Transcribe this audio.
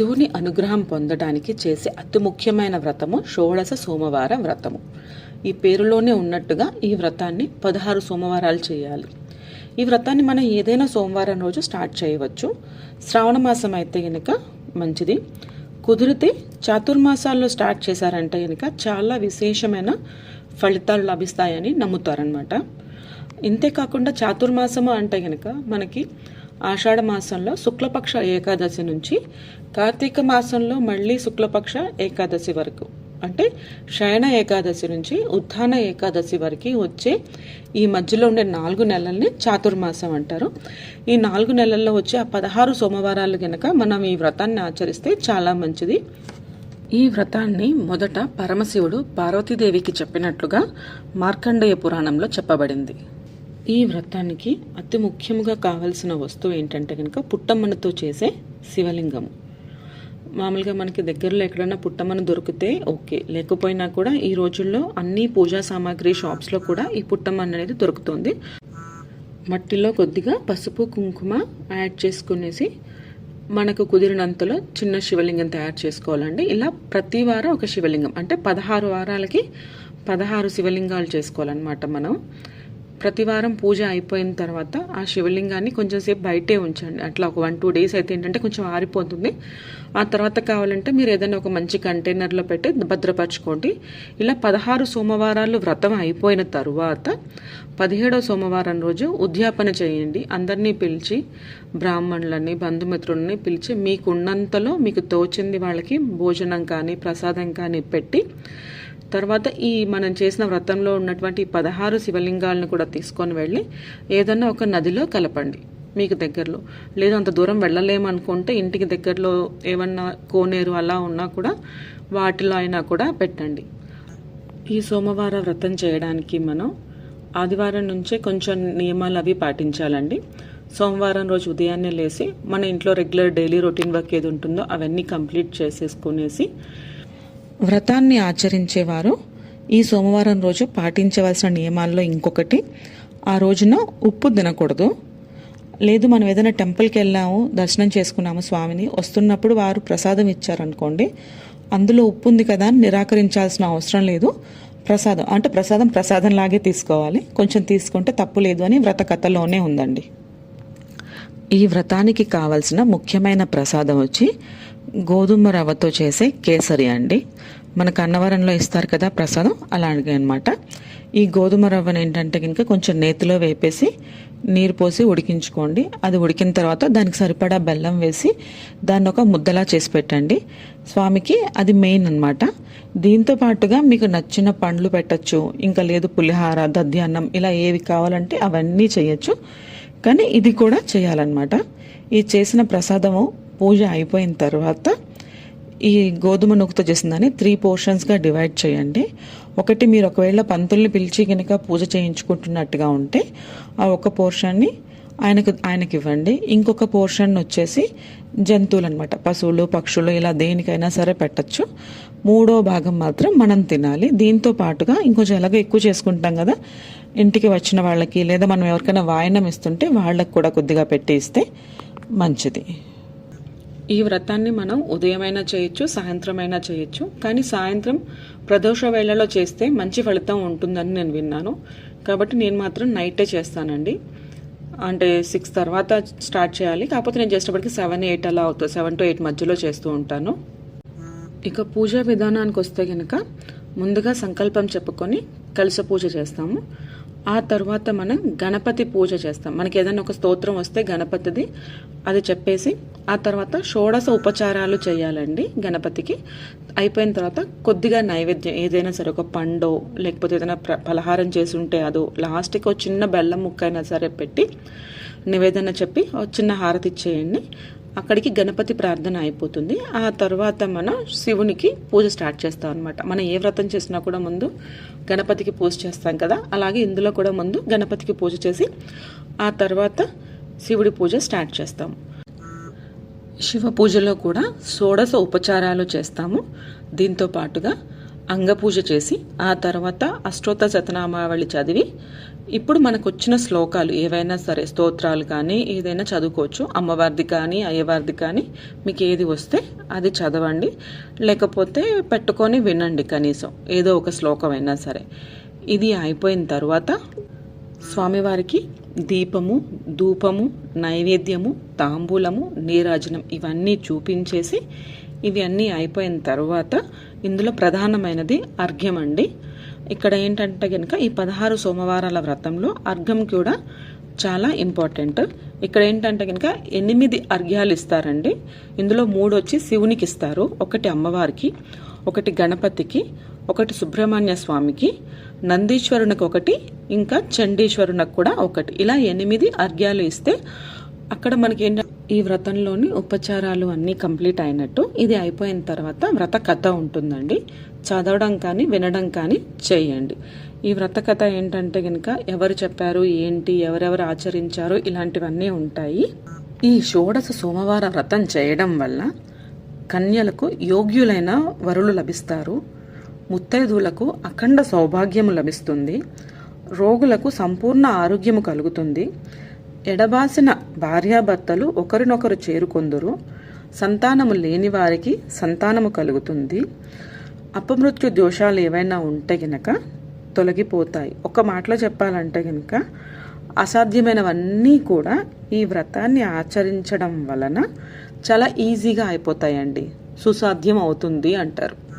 శివుని అనుగ్రహం పొందడానికి చేసే అతి ముఖ్యమైన వ్రతము షోడశ సోమవార వ్రతము. ఈ పేరులోనే ఉన్నట్టుగా ఈ వ్రతాన్ని పదహారు సోమవారాలు చేయాలి. ఈ వ్రతాన్ని మనం ఏదైనా సోమవారం రోజు స్టార్ట్ చేయవచ్చు. శ్రావణ మాసం అయితే కనుక మంచిది. కుదిరితే చాతుర్మాసాల్లో స్టార్ట్ చేశారంటే కనుక చాలా విశేషమైన ఫలితాలు లభిస్తాయని నమ్ముతారనమాట ఇంతే కాకుండా చాతుర్మాసము అంటే కనుక మనకి ఆషాఢ మాసంలో శుక్లపక్ష ఏకాదశి నుంచి కార్తీక మాసంలో మళ్ళీ శుక్లపక్ష ఏకాదశి వరకు. అంటే శయన ఏకాదశి నుంచి ఉత్థాన ఏకాదశి వరకు వచ్చే ఈ మధ్యలో ఉండే నాలుగు నెలల్ని చాతుర్మాసం అంటారు. ఈ నాలుగు నెలల్లో వచ్చే ఆ పదహారు సోమవారాలు గనక మనం ఈ వ్రతాన్ని ఆచరిస్తే చాలా మంచిది. ఈ వ్రతాన్ని మొదట పరమశివుడు పార్వతీదేవికి చెప్పినట్లుగా మార్కండేయ పురాణంలో చెప్పబడింది. ఈ వ్రతానికి అతి ముఖ్యంగా కావలసిన వస్తువు ఏంటంటే కనుక పుట్టమ్మనతో చేసే శివలింగము. మామూలుగా మనకి దగ్గరలో ఎక్కడైనా పుట్టమ్మను దొరికితే ఓకే. లేకపోయినా కూడా ఈ రోజుల్లో అన్ని పూజా సామాగ్రి షాప్స్లో కూడా ఈ పుట్టమన్న అనేది దొరుకుతుంది. మట్టిలో కొద్దిగా పసుపు కుంకుమ యాడ్ చేసుకునేసి మనకు కుదిరినంతలో చిన్న శివలింగం తయారు చేసుకోవాలండి. ఇలా ప్రతి వారం ఒక శివలింగం. అంటే పదహారు వారాలకి పదహారు శివలింగాలు చేసుకోవాలన్నమాట మనం. ప్రతివారం పూజ అయిపోయిన తర్వాత ఆ శివలింగాన్ని కొంచెం సేపు బయటే ఉంచండి. అట్లా ఒక వన్ టూ డేస్ అయితే ఏంటంటే కొంచెం ఆరిపోతుంది. ఆ తర్వాత కావాలంటే మీరు ఏదైనా ఒక మంచి కంటైనర్లో పెట్టి భద్రపరచుకోండి. ఇలా పదహారు సోమవారాలు వ్రతం అయిపోయిన తర్వాత పదిహేడో సోమవారం రోజు ఉద్యాపన చేయండి. అందరినీ పిలిచి బ్రాహ్మణులని బంధుమిత్రులని పిలిచి మీకున్నంతలో మీకు తోచింది వాళ్ళకి భోజనం కానీ ప్రసాదం కానీ పెట్టి తర్వాత ఈ మనం చేసిన వ్రతంలో ఉన్నటువంటి పదహారు శివలింగాలను కూడా తీసుకొని వెళ్ళి ఏదన్నా ఒక నదిలో కలపండి మీకు దగ్గరలో. లేదు అంత దూరం వెళ్ళలేమనుకుంటే ఇంటికి దగ్గరలో ఏమన్నా కోనేరు అలా ఉన్నా కూడా వాటిలో అయినా కూడా పెట్టండి. ఈ సోమవార వ్రతం చేయడానికి మనం ఆదివారం నుంచే కొంచెం నియమాలు అవి పాటించాలండి. సోమవారం రోజు ఉదయాన్నే లేచి మన ఇంట్లో రెగ్యులర్ డైలీ రొటీన్ వర్క్ ఏది ఉంటుందో అవన్నీ కంప్లీట్ చేసేసుకునేసి వ్రతాన్ని ఆచరించేవారు. ఈ సోమవారం రోజు పాటించవలసిన నియమాల్లో ఇంకొకటి ఆ రోజున ఉప్పు తినకూడదు. లేదు మనం ఏదైనా టెంపుల్కి వెళ్ళాము దర్శనం చేసుకున్నాము స్వామిని వస్తున్నప్పుడు వారు ప్రసాదం ఇచ్చారనుకోండి అందులో ఉప్పు ఉంది కదా అని నిరాకరించాల్సిన అవసరం లేదు. ప్రసాదం అంటే ప్రసాదం ప్రసాదం లాగే తీసుకోవాలి. కొంచెం తీసుకుంటే తప్పు లేదు అని వ్రత కథలోనే ఉందండి. ఈ వ్రతానికి కావలసిన ముఖ్యమైన ప్రసాదం వచ్చి గోధుమ రవ్వతో చేసే కేసరి అండి. మనకు అన్నవరంలో ఇస్తారు కదా ప్రసాదం అలాగే అనమాట ఈ గోధుమ రవ్వను ఏంటంటే కనుక కొంచెం నేతిలో వేపేసి నీరు పోసి ఉడికించుకోండి. అది ఉడికిన తర్వాత దానికి సరిపడా బెల్లం వేసి దాన్ని ఒక ముద్దలా చేసి పెట్టండి. స్వామికి అది మెయిన్ అనమాట దీంతో పాటుగా మీకు నచ్చిన పండ్లు పెట్టచ్చు ఇంకా లేదు పులిహార దధ్యాన్నం ఇలా ఏవి కావాలంటే అవన్నీ చేయొచ్చు. కానీ ఇది కూడా చేయాలన్నమాట. ఈ చేసిన ప్రసాదము పూజ అయిపోయిన తర్వాత ఈ గోధుమ నూకతో చేసిందని త్రీ పోర్షన్స్గా డివైడ్ చేయండి. ఒకటి మీరు ఒకవేళ పంతుల్ని పిలిచి కనుక పూజ చేయించుకుంటున్నట్టుగా ఉంటే ఆ ఒక పోర్షన్ని ఆయనకు ఆయనకి ఇవ్వండి. ఇంకొక పోర్షన్ వచ్చేసి జంతువులు అనమాట పశువులు పక్షులు ఇలా దేనికైనా సరే పెట్టచ్చు. మూడో భాగం మాత్రం మనం తినాలి. దీంతో పాటుగా ఇంకొంచెం ఎలాగో ఎక్కువ చేసుకుంటాం కదా. ఇంటికి వచ్చిన వాళ్ళకి లేదా మనం ఎవరికైనా వాయనం ఇస్తుంటే వాళ్ళకి కూడా కొద్దిగా పెట్టి ఇస్తే మంచిది. ఈ వ్రతాన్ని మనం ఉదయమైనా చేయొచ్చు సాయంత్రమైనా చేయొచ్చు. కానీ సాయంత్రం ప్రదోష వేళలో చేస్తే మంచి ఫలితం ఉంటుందని నేను విన్నాను. కాబట్టి నేను మాత్రం నైటే చేస్తానండి. అంటే సిక్స్ తర్వాత స్టార్ట్ చేయాలి. కాకపోతే నేను చేసేటప్పటికి సెవెన్ ఎయిట్ అలా అవుతుంది సెవెన్ టు ఎయిట్ మధ్యలో చేస్తూ ఉంటాను. ఇక పూజా విధానానికి వస్తే కనుక ముందుగా సంకల్పం చెప్పుకొని కలిసి పూజ చేస్తాము. ఆ తర్వాత మనం గణపతి పూజ చేస్తాం. మనకి ఏదైనా ఒక స్తోత్రం వస్తే గణపతిది అది చెప్పేసి ఆ తర్వాత షోడశ ఉపచారాలు చేయాలండి గణపతికి. అయిపోయిన తర్వాత కొద్దిగా నైవేద్యం ఏదైనా సరే ఒక పండో లేకపోతే ఏదైనా ప్ర- పలహారం చేసి ఉంటే అదో లాస్ట్కి ఒక చిన్న బెల్లం ముక్క అయినా సరే పెట్టి నివేదన చెప్పి ఒక చిన్న హారతి ఇచ్చేయండి. అక్కడికి గణపతి ప్రార్థన అయిపోతుంది. ఆ తర్వాత మనం శివునికి పూజ స్టార్ట్ చేస్తాం అనమాట మనం ఏ వ్రతం చేసినా కూడా ముందు గణపతికి పూజ చేస్తాం కదా. అలాగే ఇందులో కూడా ముందు గణపతికి పూజ చేసి ఆ తర్వాత శివుడి పూజ స్టార్ట్ చేస్తాం. శివ పూజలో కూడా షోడశ ఉపచారాలు చేస్తాము. దీంతో పాటుగా అంగపూజ చేసి ఆ తర్వాత అష్టోత్తర శతనామావళి చదివి ఇప్పుడు మనకు వచ్చిన శ్లోకాలు ఏవైనా సరే స్తోత్రాలు కానీ ఏదైనా చదువుకోవచ్చు. అమ్మవారిది కానీ అయ్యవారిది కానీ మీకు ఏది వస్తే అది చదవండి. లేకపోతే పెట్టుకొని వినండి కనీసం ఏదో ఒక శ్లోకం అయినా సరే. ఇది అయిపోయిన తర్వాత స్వామివారికి దీపము ధూపము నైవేద్యము తాంబూలము నీరాజనం ఇవన్నీ చూపించేసి ఇవి అన్నీ అయిపోయిన తర్వాత ఇందులో ప్రధానమైనది అర్ఘ్యం అండి ఇక్కడ ఏంటంటే కనుక ఈ పదహారు సోమవారాల వ్రతంలో అర్ఘం కూడా చాలా ఇంపార్టెంట్. ఇక్కడ ఏంటంటే కనుక ఎనిమిది అర్ఘ్యాలు ఇస్తారండి. ఇందులో మూడు వచ్చి శివునికి ఇస్తారు ఒకటి అమ్మవారికి ఒకటి గణపతికి ఒకటి సుబ్రహ్మణ్య స్వామికి నందీశ్వరునికి ఒకటి ఇంకా చండీశ్వరునికి కూడా ఒకటి. ఇలా ఎనిమిది అర్ఘ్యాలు ఇస్తే అక్కడ మనకి ఏంటంటే ఈ వ్రతంలోని ఉపచారాలు అన్నీ కంప్లీట్ అయినట్టు ఇది అయిపోయిన తర్వాత వ్రత కథ ఉంటుందండి. చదవడం కానీ వినడం కానీ చేయండి. ఈ వ్రత కథ ఏంటంటే కనుక ఎవరు చెప్పారు ఏంటి ఎవరెవరు ఆచరించారు ఇలాంటివన్నీ ఉంటాయి. ఈ షోడశ సోమవార వ్రతం చేయడం వల్ల కన్యలకు యోగ్యులైన వరులు లభిస్తారు. ముత్తైదువులకు అఖండ సౌభాగ్యము లభిస్తుంది. రోగులకు సంపూర్ణ ఆరోగ్యము కలుగుతుంది. ఎడబాసిన భార్యాభర్తలు ఒకరినొకరు చేరుకొందురు. సంతానము లేని వారికి సంతానము కలుగుతుంది. అపమృత్యు దోషాలు ఏవైనా ఉంటే గనక తొలగిపోతాయి. ఒక మాటలో చెప్పాలంటే గనక అసాధ్యమైనవన్నీ కూడా ఈ వ్రతాన్ని ఆచరించడం వలన చాలా ఈజీగా అయిపోతాయండి. సుసాధ్యం అవుతుంది అంటారు.